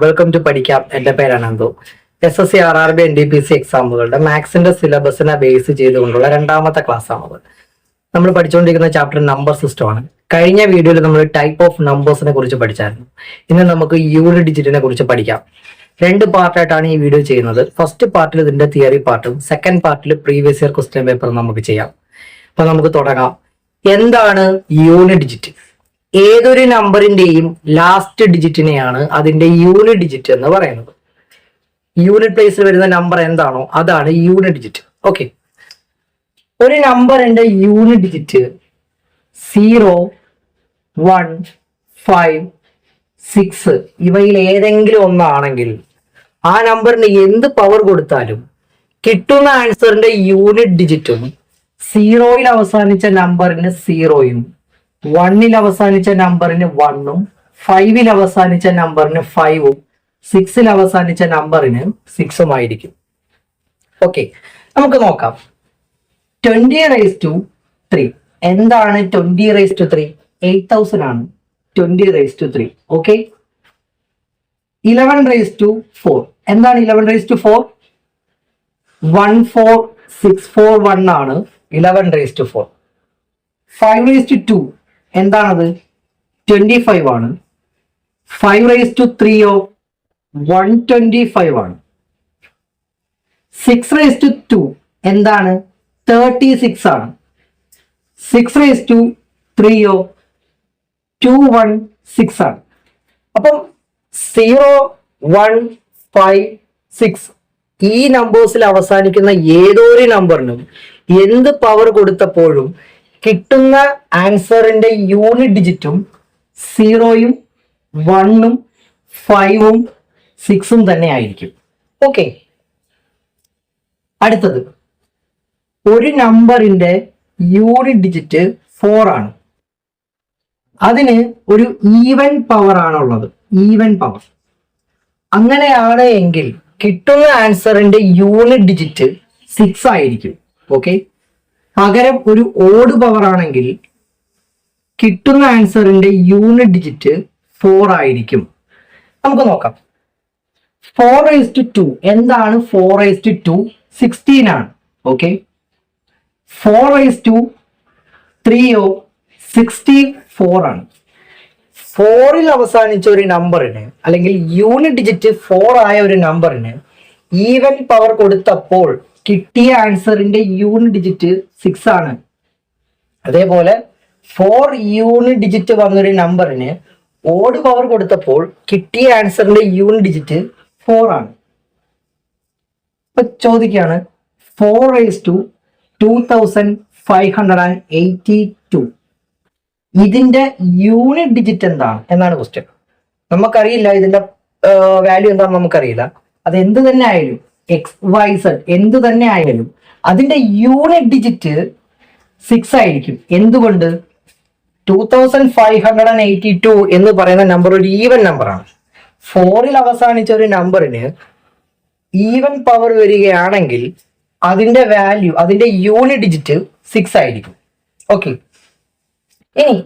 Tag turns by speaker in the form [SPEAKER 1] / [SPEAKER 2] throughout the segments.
[SPEAKER 1] Welcome to പഠിക്കാം എന്റെ പേര് Ananthu S S C R R B N D P C എക്സാമുകളുടെ മാത്സിന്റെ സിലബസിനെ ബേസ് ചെയ്തുകൊണ്ടുള്ള രണ്ടാമത്തെ ക്ലാസ് ആണത് നമ്മൾ പഠിച്ചുകൊണ്ടിരിക്കുന്ന ചാപ്റ്റർ നമ്പർ സിസ്റ്റം ആണ്. കഴിഞ്ഞ വീഡിയോയിൽ നമ്മൾ ടൈപ്പ് ഓഫ് നമ്പേഴ്സിനെ കുറിച്ച് പഠിച്ചായിരുന്നു. ഇന്ന് നമുക്ക് യൂണിറ്റ് ഡിജിറ്റിനെ കുറിച്ച് പഠിക്കാം. രണ്ട് പാർട്ടായിട്ടാണ് ഈ വീഡിയോ ചെയ്യുന്നത്. ഫസ്റ്റ് പാർട്ടിൽ ഇതിന്റെ തിയറി പാർട്ടും സെക്കൻഡ് പാർട്ടിൽ പ്രീവിയസ് ഇയർ ക്വസ്റ്റ്യൻ പേപ്പർ നമുക്ക് ചെയ്യാം. അപ്പൊ നമുക്ക് തുടങ്ങാം. എന്താണ് യൂണിറ്റ് ഡിജിറ്റ് ഏതൊരു നമ്പറിന്റെയും ലാസ്റ്റ് ഡിജിറ്റിനെയാണ് അതിന്റെ യൂണിറ്റ് ഡിജിറ്റ് എന്ന് പറയുന്നത്. യൂണിറ്റ് പ്ലേസിൽ വരുന്ന നമ്പർ എന്താണോ അതാണ് യൂണിറ്റ് ഡിജിറ്റ് ഓക്കെ ഒരു നമ്പറിന്റെ unit digit zero one five six ഇവയിൽ ഏതെങ്കിലും ഒന്നാണെങ്കിൽ ആ നമ്പറിന് എന്ത് പവർ കൊടുത്താലും കിട്ടുന്ന ആൻസറിന്റെ യൂണിറ്റ് ഡിജിറ്റും സീറോയിൽ അവസാനിച്ച നമ്പറിന് സീറോയും വണ്ണിൽ അവസാനിച്ച നമ്പറിന് വണ്ണും ഫൈവിൽ അവസാനിച്ച നമ്പറിന് ഫൈവും സിക്സിൽ അവസാനിച്ച നമ്പറിന് സിക്സും ആയിരിക്കും. ഓക്കെ നമുക്ക് നോക്കാം. ട്വന്റി റൈസ് ടു ത്രീ എന്താണ് twenty raise to three eight thousand ആണ്. Twenty raise to three okay eleven raise to four എന്താണ് eleven raise to four one four six four one ആണ് eleven raise to four five raise to two എന്താണത്? Twenty five ആണ്. Five raise to ത്രീയോ one twenty five ആണ്. Six raise to two എന്താണ്? Thirty six ആണ് six raise to ത്രീയോ two one six ആണ്. അപ്പം സീറോ വൺ ഫൈവ് സിക്സ് ഈ നമ്പേഴ്സിൽ അവസാനിക്കുന്ന ഏതോ ഒരു നമ്പറിനും എന്ത് പവർ കൊടുത്തപ്പോഴും കിട്ടുന്ന ആൻസറിന്റെ യൂണിറ്റ് ഡിജിറ്റും സീറോയും വണ്ണും ഫൈവും സിക്സും തന്നെ ആയിരിക്കും. ഓക്കെ. അടുത്തത്. ഒരു നമ്പറിന്റെ യൂണിറ്റ് ഡിജിറ്റ് ഫോർ ആണ്. അതിന് ഒരു ഈവൻ പവർ ആണുള്ളത് ഈവൻ പവർ. അങ്ങനെയാണ് എങ്കിൽ കിട്ടുന്ന ആൻസറിന്റെ യൂണിറ്റ് ഡിജിറ്റ് സിക്സ് ആയിരിക്കും. ഓക്കെ. പകരം ഒരു ഓഡ് പവർ ആണെങ്കിൽ കിട്ടുന്ന ആൻസറിന്റെ യൂണിറ്റ് ഡിജിറ്റ് ഫോർ ആയിരിക്കും. നമുക്ക് നോക്കാം. ഫോർ റൈസ് ടു എന്താണ് ഫോർ റൈസ് ടു സിക്സ്റ്റീൻ ആണ്. ഓക്കെ ഫോർ റൈസ് ടു ത്രീയോ സിക്സ്റ്റി ഫോർ ആണ്. ഫോറിൽ അവസാനിച്ച ഒരു നമ്പറിന് അല്ലെങ്കിൽ യൂണിറ്റ് ഡിജിറ്റ് ഫോർ ആയ ഒരു നമ്പറിന് ഈവൻ പവർ കൊടുത്തപ്പോൾ കിട്ടിയ ആൻസറിന്റെ യൂണിറ്റ് ഡിജിറ്റ് സിക്സ് ആണ്. അതേപോലെ ഫോർ യൂണിറ്റ് ഡിജിറ്റ് വന്നൊരു നമ്പറിന് ഓഡ് പവർ കൊടുത്തപ്പോൾ കിട്ടിയ ആൻസറിന്റെ യൂണിറ്റ് ഡിജിറ്റ് ഫോർ ആണ്. ഇപ്പൊ ചോദിക്കുകയാണ് four raise two thousand five hundred and eighty two ഇതിന്റെ യൂണിറ്റ് ഡിജിറ്റ് എന്താണ് എന്നാണ് ക്വസ്റ്റ്യൻ നമുക്കറിയില്ല ഇതിന്റെ വാല്യൂ എന്താണെന്ന് നമുക്കറിയില്ല. അത് എന്ത് തന്നെ ആയാലും എക്സ് വൈ സെഡ് എന്ത് തന്നെ ആയാലും അതിന്റെ യൂണിറ്റ് ഡിജിറ്റ് സിക്സ് ആയിരിക്കും. എന്തുകൊണ്ട്? Two thousand five hundred and eighty two എന്ന് പറയുന്ന നമ്പർ ഒരു ഈവൻ നമ്പറാണ് ഫോറിൽ അവസാനിച്ച ഒരു നമ്പറിന് ഈവൻ പവർ വരികയാണെങ്കിൽ അതിന്റെ വാല്യൂ അതിന്റെ യൂണിറ്റ് ഡിജിറ്റ് സിക്സ് ആയിരിക്കും. ഓക്കെ ഇനി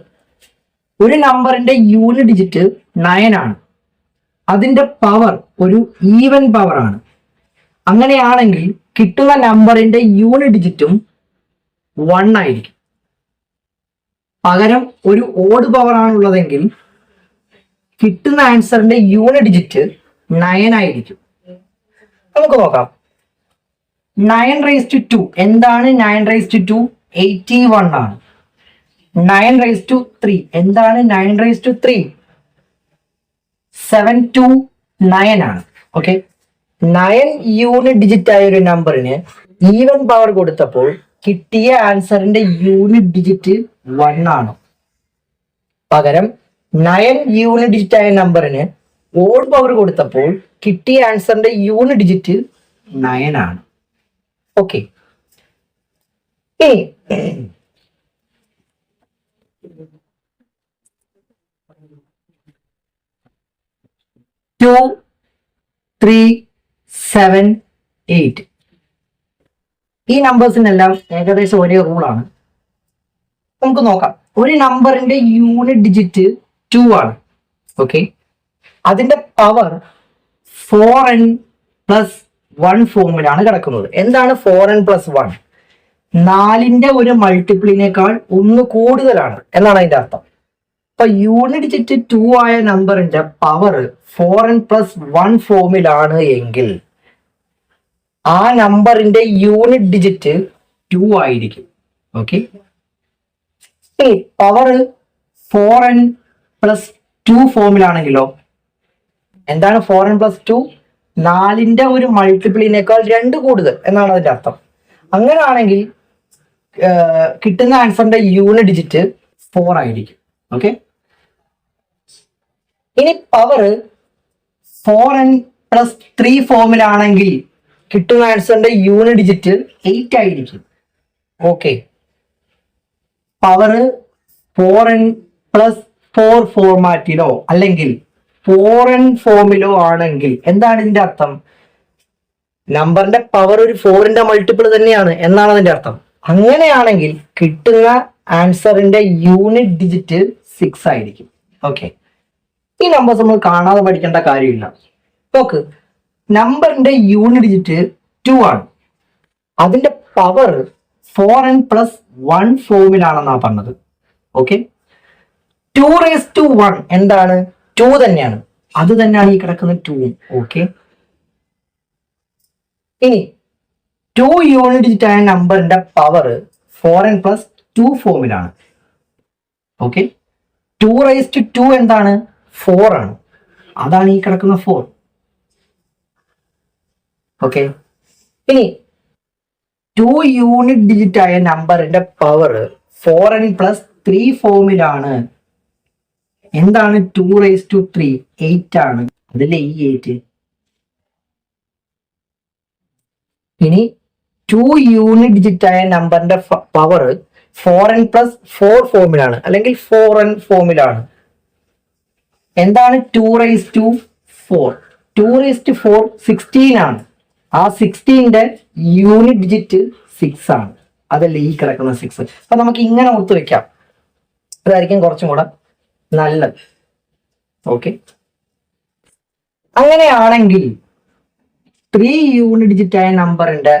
[SPEAKER 1] ഒരു നമ്പറിന്റെ യൂണിറ്റ് ഡിജിറ്റ് നയൻ ആണ്. അതിന്റെ പവർ ഒരു ഈവൻ പവർ ആണ്. അങ്ങനെയാണെങ്കിൽ കിട്ടുന്ന നമ്പറിന്റെ യൂണിറ്റ് ഡിജിറ്റും വൺ ആയിരിക്കും. പകരം ഒരു ഓഡ് പവർ ആണുള്ളതെങ്കിൽ കിട്ടുന്ന ആൻസറിന്റെ യൂണിറ്റ് ഡിജിറ്റ് നയൻ ആയിരിക്കും. നമുക്ക് നോക്കാം. നയൻ റേസ് ടു ടു എന്താണ് nine raise to two eighty one ആണ്. നയൻ റേസ് ടു ത്രീ എന്താണ് nine raise to three seven two nine ആണ്. ഓക്കെ നയൻ യൂണിറ്റ് ഡിജിറ്റ് ആയ ഒരു നമ്പറിന് ഈവൻ പവർ കൊടുത്തപ്പോൾ കിട്ടിയ ആൻസറിന്റെ യൂണിറ്റ് ഡിജിറ്റ് വൺ ആണ്. പകരം നയൻ യൂണിറ്റ് ഡിജിറ്റ് ആയ നമ്പറിന് ഓഡ് പവർ കൊടുത്തപ്പോൾ കിട്ടിയ ആൻസറിന്റെ യൂണിറ്റ് ഡിജിറ്റ് നയൻ ആണ്. Okay two three seven eight ഈ നമ്പേഴ്സിനെല്ലാം ഏകദേശം ഒരേ റൂളാണ് നമുക്ക് നോക്കാം. ഒരു നമ്പറിന്റെ യൂണിറ്റ് ഡിജിറ്റ് ടു ആണ്. ഓക്കെ അതിന്റെ power four N plus one ഫോമിലാണ് കിടക്കുന്നത്. എന്താണ് ഫോർ എൻ പ്ലസ് വൺ നാലിന്റെ ഒരു മൾട്ടിപ്പിളിനേക്കാൾ ഒന്ന് കൂടുതലാണ്. എന്നാണ് അതിന്റെ അർത്ഥം. അപ്പൊ യൂണിറ്റ് ഡിജിറ്റ് ടു ആയ നമ്പറിന്റെ power four N plus one ഫോമിലാണ് എങ്കിൽ ആ നമ്പറിന്റെ യൂണിറ്റ് ഡിജിറ്റ് ടു ആയിരിക്കും. Okay power four N plus two ഫോമിലാണെങ്കിലോ? എന്താണ് ഫോർ എൻ പ്ലസ് ടു നാലിന്റെ ഒരു മൾട്ടിപ്പിളിനേക്കാൾ രണ്ട് കൂടുതൽ എന്നാണ് അതിന്റെ അർത്ഥം. അങ്ങനെയാണെങ്കിൽ കിട്ടുന്ന ആൻസറിന്റെ യൂണിറ്റ് ഡിജിറ്റ് ഫോർ ആയിരിക്കും. ഓക്കെ ഇനി power four N plus three ഫോമിലാണെങ്കിൽ കിട്ടുന്ന ആൻസറിന്റെ യൂണിറ്റ് ഡിജിറ്റ് എയ്റ്റ് ആയിരിക്കും okay power four N plus four ഫോർമാറ്റിലോ അല്ലെങ്കിൽ ഫോർ എൻ ഫോമിലോ ആണെങ്കിൽ എന്താണ് ഇതിന്റെ അർത്ഥം? നമ്പറിന്റെ പവർ ഒരു ഫോറിന്റെ മൾട്ടിപ്പിൾ തന്നെയാണ് എന്നാണ് അതിന്റെ അർത്ഥം. അങ്ങനെയാണെങ്കിൽ കിട്ടുന്ന ആൻസറിന്റെ യൂണിറ്റ് ഡിജിറ്റ് സിക്സ് ആയിരിക്കും. ഓക്കെ ഈ നമ്പേഴ്സ് നമ്മൾ കാണാതെ പഠിക്കേണ്ട കാര്യമില്ല. നോക്ക് നമ്പറിന്റെ യൂണിറ്റ് ഡിജിറ്റ് ടു ആണ്. അതിന്റെ power four N plus one ഫോമിലാണെന്നാ പറഞ്ഞത്. Okay two raise to one എന്താണ്? ടു തന്നെയാണ്. അത് തന്നെയാണ് ഈ കിടക്കുന്ന ടു ഓക്കെ ഇനി ടു യൂണിറ്റ് ഡിജിറ്റ് ആയ നമ്പറിന്റെ power four N plus two ഫോമിലാണ്. Okay two raise to two എന്താണ്? ഫോർ ആണ്. അതാണ് ഈ കിടക്കുന്ന ഫോർ ഓക്കെ ഇനി ടു യൂണിറ്റ് ഡിജിറ്റ് ആയ നമ്പറിന്റെ power four N plus three ഫോമിലാണ് എന്താണ് two raise to three eight ആണ്. അതല്ലേ ഈ എയ്റ്റ് ഇനി ടു യൂണിറ്റ് ഡിജിറ്റ് ആയ നമ്പറിന്റെ power four N plus four ഫോമിലാണ് അല്ലെങ്കിൽ ഫോർ എൻ ഫോമിലാണ് എന്താണ് two raise to four two raise to four sixteen ആണ്. ആ സിക്സ്റ്റീന്റെ യൂണിറ്റ് ഡിജിറ്റ് സിക്സ് ആണ്. അതല്ലേ ഈ കിടക്കുന്ന സിക്സ് അപ്പൊ നമുക്ക് ഇങ്ങനെ ഓർത്ത് വെക്കാം. അതായിരിക്കും കുറച്ചും കൂടെ നല്ലത്. ഓക്കെ അങ്ങനെയാണെങ്കിൽ ത്രീ യൂണിറ്റ് ഡിജിറ്റ് ആയ നമ്പറിന്റെ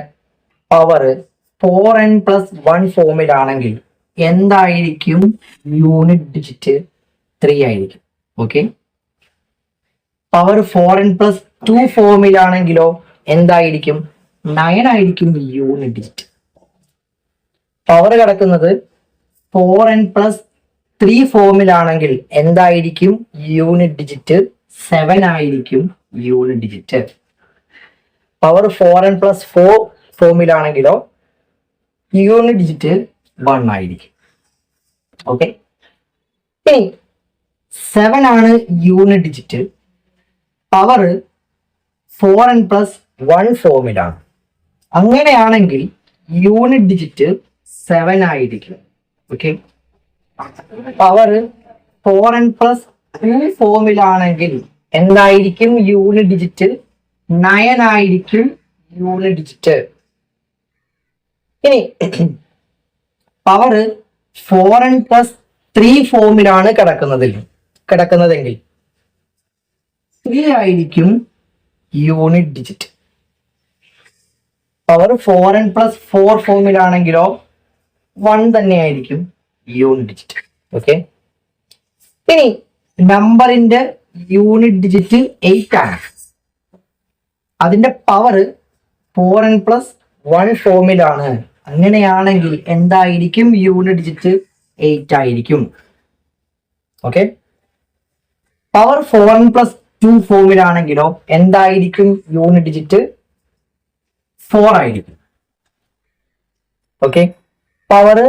[SPEAKER 1] power four N plus one ഫോമിലാണെങ്കിൽ എന്തായിരിക്കും? യൂണിറ്റ് ഡിജിറ്റ് ത്രീ ആയിരിക്കും. Okay power four N plus two ഫോമിലാണെങ്കിലോ എന്തായിരിക്കും? നയൻ ആയിരിക്കും യൂണിറ്റ് പവർ കിടക്കുന്നത് ഫോർ എൻ പ്ലസ് ത്രീ ഫോമിലാണെങ്കിൽ എന്തായിരിക്കും? യൂണിറ്റ് ഡിജിറ്റ് സെവൻ ആയിരിക്കും unit digit power four N plus four ഫോമിലാണെങ്കിലോ unit digit one ആയിരിക്കും. Okay ഇനി സെവൻ ആണ് unit digit power four N plus one ഫോമിലാണ് അങ്ങനെയാണെങ്കിൽ യൂണിറ്റ് ഡിജിറ്റ് സെവൻ ആയിരിക്കും. Okay power four N plus two ഫോമിലാണെങ്കിൽ എന്തായിരിക്കും unit digit nine ആയിരിക്കും unit digit ഇനി power four N plus three ഫോമിലാണ് കിടക്കുന്നതിൽ. കിടക്കുന്നതെങ്കിൽ ത്രീ ആയിരിക്കും unit digit power four N plus four ഫോമിലാണെങ്കിലോ one തന്നെയായിരിക്കും യൂണിറ്റ് ഡിജിറ്റ് ഓക്കെ ഇനി നമ്പറിന്റെ യൂണിറ്റ് ഡിജിറ്റ് എയ്റ്റ് ആണ്. അതിന്റെ power four N plus one ഫോമിലാണ് അങ്ങനെയാണെങ്കിൽ എന്തായിരിക്കും യൂണിറ്റ് ഡിജിറ്റ് എയ്റ്റ് ആയിരിക്കും. Okay power four N plus two ഫോമിലാണെങ്കിലോ എന്തായിരിക്കും യൂണിറ്റ് ഡിജിറ്റ് ഫോർ ആയിരിക്കും. Okay power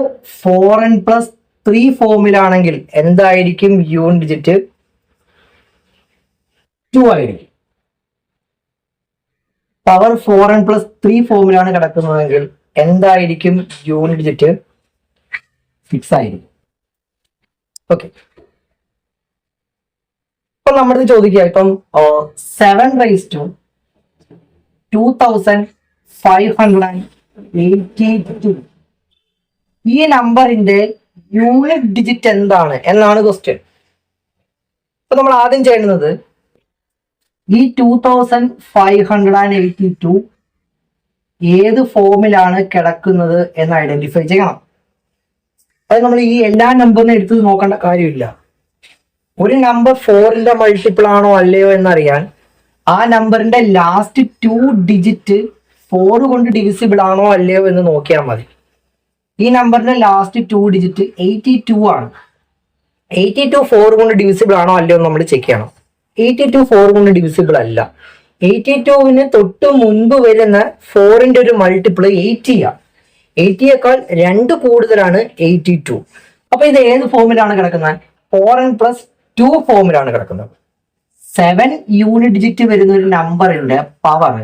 [SPEAKER 1] four N plus three ഫോമിലാണെങ്കിൽ എന്തായിരിക്കും യൂണിറ്റ് ഡിജിറ്റ് ടു ആയിരിക്കും. Power four N plus three ഫോമിലാണ് കിടക്കുന്നതെങ്കിൽ എന്തായിരിക്കും യൂണിറ്റ് ഡിജിറ്റ് സിക്സ് ആയിരിക്കും. ഓക്കെ ഇപ്പൊ നമ്മുടെ ചോദിക്കുക. ഇപ്പം seven raise to two thousand five hundred and eighty two ഈ നമ്പറിന്റെ യൂണിറ്റ് ഡിജിറ്റ് എന്താണ് എന്നാണ് ക്വസ്റ്റ്യൻ അപ്പൊ നമ്മൾ ആദ്യം ചെയ്യുന്നത് ഈ two thousand five hundred and eighty two ഏത് ഫോമിലാണ് കിടക്കുന്നത് എന്ന് ഐഡന്റിഫൈ ചെയ്യണം. അത് നമ്മൾ ഈ എല്ലാ നമ്പറിനും എടുത്ത് നോക്കേണ്ട കാര്യമില്ല. ഒരു നമ്പർ ഫോറിന്റെ മൾട്ടിപ്പിൾ ആണോ അല്ലയോ എന്നറിയാൻ ആ നമ്പറിന്റെ ലാസ്റ്റ് ടു ഡിജിറ്റ് ഫോർ കൊണ്ട് ഡിവിസിബിൾ ആണോ അല്ലയോ എന്ന് നോക്കിയാൽ മതി. ഈ നമ്പറിന്റെ last two digit eighty two ആണ്. എയ്റ്റി ടു ഫോർ കൊണ്ട് ഡിവിസിബിൾ ആണോ അല്ലയോ എന്ന് നമ്മൾ ചെക്ക് ചെയ്യണം. എയ്റ്റി ടു ഫോർ കൊണ്ട് ഡിവിസിബിൾ അല്ല. എയ്റ്റി ടുവിന് തൊട്ട് മുൻപ് വരുന്ന ഫോറിന്റെ ഒരു മൾട്ടിപ്പിൾ എയ്റ്റിയാണ് എയ്റ്റിയേക്കാൾ രണ്ട് കൂടുതലാണ് എയ്റ്റി ടു അപ്പൊ ഇത് ഏത് ഫോമിലാണ് കിടക്കുന്നത്? ഫോർ എൻ പ്ലസ് ടു ഫോമിലാണ് കിടക്കുന്നത്. സെവൻ യൂണിറ്റ് ഡിജിറ്റ് വരുന്ന ഒരു നമ്പറിന്റെ power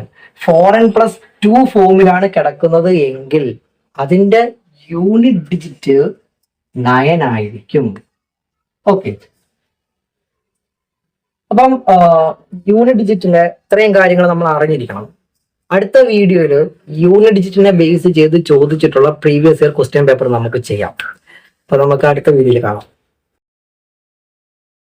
[SPEAKER 1] four n plus two ഫോമിലാണ് കിടക്കുന്നത് എങ്കിൽ അതിന്റെ യൂണിറ്റ് ഡിജിറ്റ് നയൻ ആയിരിക്കും. ഓക്കെ. അപ്പം യൂണിറ്റ് ഡിജിറ്റിന്റെ ഇത്രയും കാര്യങ്ങൾ നമ്മൾ അറിഞ്ഞിരിക്കണം. അടുത്ത വീഡിയോയിൽ യൂണിറ്റ് ഡിജിറ്റിനെ ബേസ് ചെയ്ത് ചോദിച്ചിട്ടുള്ള പ്രീവിയസ് ഇയർ ക്വസ്റ്റ്യൻ പേപ്പർ നമുക്ക് ചെയ്യാം. അപ്പൊ നമുക്ക് അടുത്ത വീഡിയോയിൽ കാണാം.